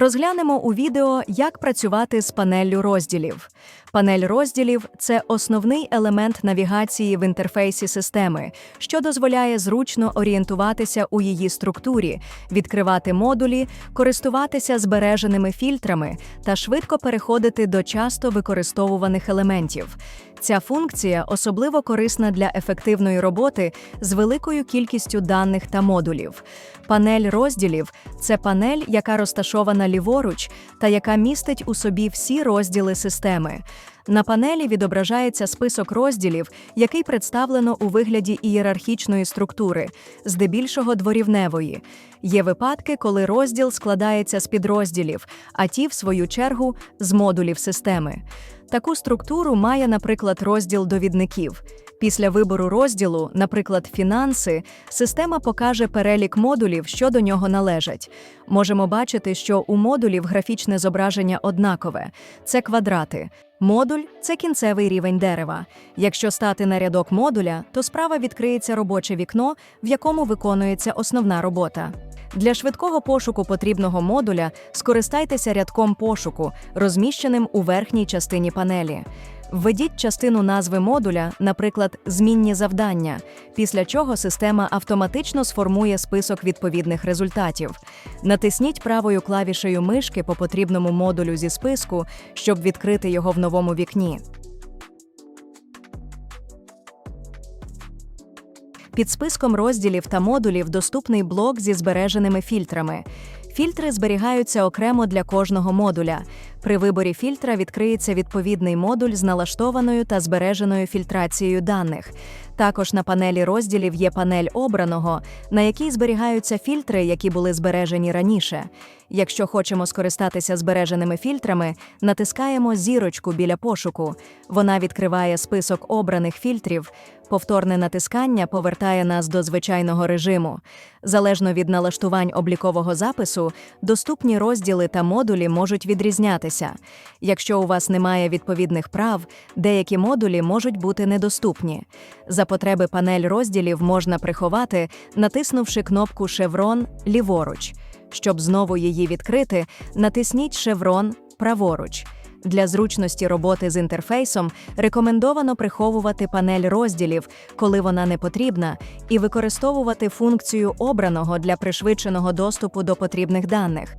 Розглянемо у відео, як працювати з панеллю розділів. Панель розділів це основний елемент навігації в інтерфейсі системи, що дозволяє зручно орієнтуватися у її структурі, відкривати модулі, користуватися збереженими фільтрами та швидко переходити до часто використовуваних елементів. Ця функція особливо корисна для ефективної роботи з великою кількістю даних та модулів. Панель розділів це панель, яка розташована ліворуч та яка містить у собі всі розділи системи. На панелі відображається список розділів, який представлено у вигляді ієрархічної структури, здебільшого дворівневої. Є випадки, коли розділ складається з підрозділів, а ті, в свою чергу, з модулів системи. Таку структуру має, наприклад, розділ довідників. Після вибору розділу, наприклад, фінанси, система покаже перелік модулів, що до нього належать. Можемо бачити, що у модулів графічне зображення однакове це квадрати. Модуль це кінцевий рівень дерева. Якщо стати на рядок модуля, то справа відкриється робоче вікно, в якому виконується основна робота. Для швидкого пошуку потрібного модуля скористайтеся рядком пошуку, розміщеним у верхній частині панелі. Введіть частину назви модуля, наприклад, змінні завдання, після чого система автоматично сформує список відповідних результатів. Натисніть правою клавішею мишки по потрібному модулю зі списку, щоб відкрити його в новому вікні. Під списком розділів та модулів доступний блок зі збереженими фільтрами. Фільтри зберігаються окремо для кожного модуля. При виборі фільтра відкриється відповідний модуль з налаштованою та збереженою фільтрацією даних. Також на панелі розділів є панель обраного, на якій зберігаються фільтри, які були збережені раніше. Якщо хочемо скористатися збереженими фільтрами, натискаємо зірочку біля пошуку. Вона відкриває список обраних фільтрів. Повторне натискання повертає нас до звичайного режиму. Залежно від налаштувань облікового запису, доступні розділи та модулі можуть відрізнятися. Якщо у вас немає відповідних прав, деякі модулі можуть бути недоступні. Потреби панель розділів можна приховати, натиснувши кнопку Шеврон ліворуч. Щоб знову її відкрити, натисніть шеврон праворуч. Для зручності роботи з інтерфейсом рекомендовано приховувати панель розділів, коли вона не потрібна, і використовувати функцію обраного для пришвидшеного доступу до потрібних даних.